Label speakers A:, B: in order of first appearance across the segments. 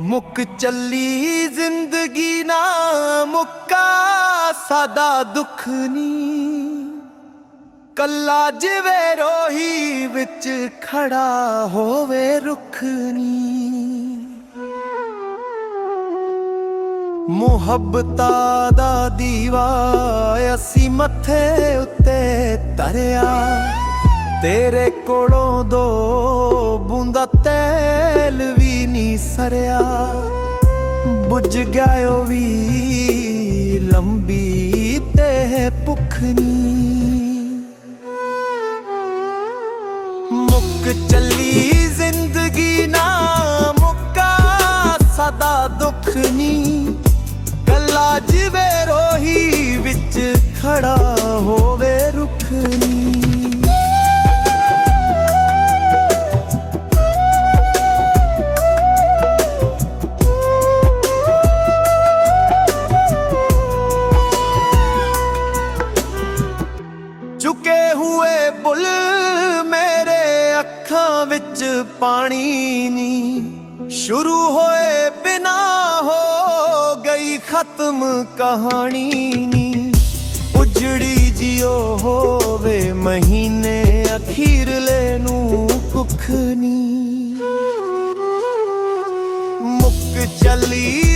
A: ਮੁੱਕ ਚੱਲੀ ਜ਼ਿੰਦਗੀ ਨਾ ਮੁੱਕਾ, ਸਾਦਾ ਦੁੱਖ ਨੀ। ਕੱਲਾ ਜਿਵੇਂ ਰੋਹੀ ਵਿੱਚ ਖੜਾ ਹੋਵੇ ਰੁੱਖ ਨੀ। ਮੁਹੱਬਤਾ ਦਾ ਦੀਵਾ ਅਸੀਂ ਮੱਥੇ ਉੱਤੇ ਤਰਿਆ ਤੇਰੇ ਕੋਲੋਂ ਦੋ ਬੂੰਦਾ ਤੇ ਸਰਿਆ। ਬੁੱਝ ਗਿਆ ਉਹ ਵੀ ਲੰਬੀ ਤੇ ਭੁੱਖ ਨਹੀਂ ਮੁੱਕ ਚੱਲੀ ਜ਼ਿੰਦਗੀ ਨਾ ਮੁੱਕਾ, ਸਦਾ ਦੁੱਖ ਨਹੀਂ ਕੱਲਾ ਜਿਵੇਂ ਰੋਹੀ ਵਿੱਚ ਖੜਾ ਹੋ ਅੱਖਾਂ ਵਿੱਚ ਪਾਣੀ ਨੀ। ਸ਼ੁਰੂ ਹੋਏ ਬਿਨਾ ਹੋ ਗਈ ਖਤਮ ਕਹਾਣੀ ਨੀ। ਉਜੜੀ ਜਿਉ ਹੋਵੇ ਮਹੀਨੇ ਅਖੀਰਲੇ ਨੂੰ ਕੁੱਖ ਨੀ। ਮੁੱਕ ਚੱਲੀ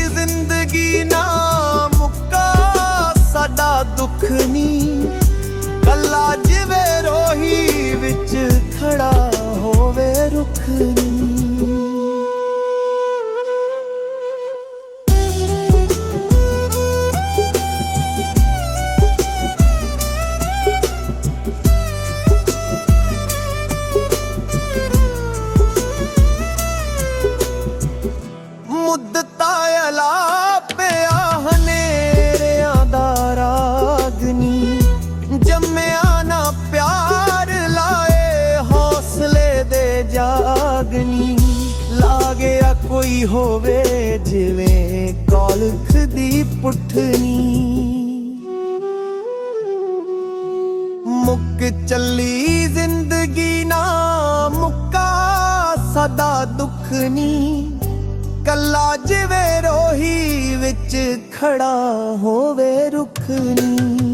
A: ਰੁੱਖ ਹੋਵੇ, ਜਿਵੇਂ ਕੌਲਖ ਦੀ ਪੁੱਠਨੀ। ਮੁੱਕ ਚੱਲੀ ਜ਼ਿੰਦਗੀ ਨਾ ਮੁੱਕਾ ਸਦਾ ਦੁੱਖ ਨੀ ਕੱਲਾ ਜਿਵੇਂ ਰੋਹੀ ਵਿੱਚ ਖੜਾ ਹੋਵੇ ਰੁੱਖ ਨੀ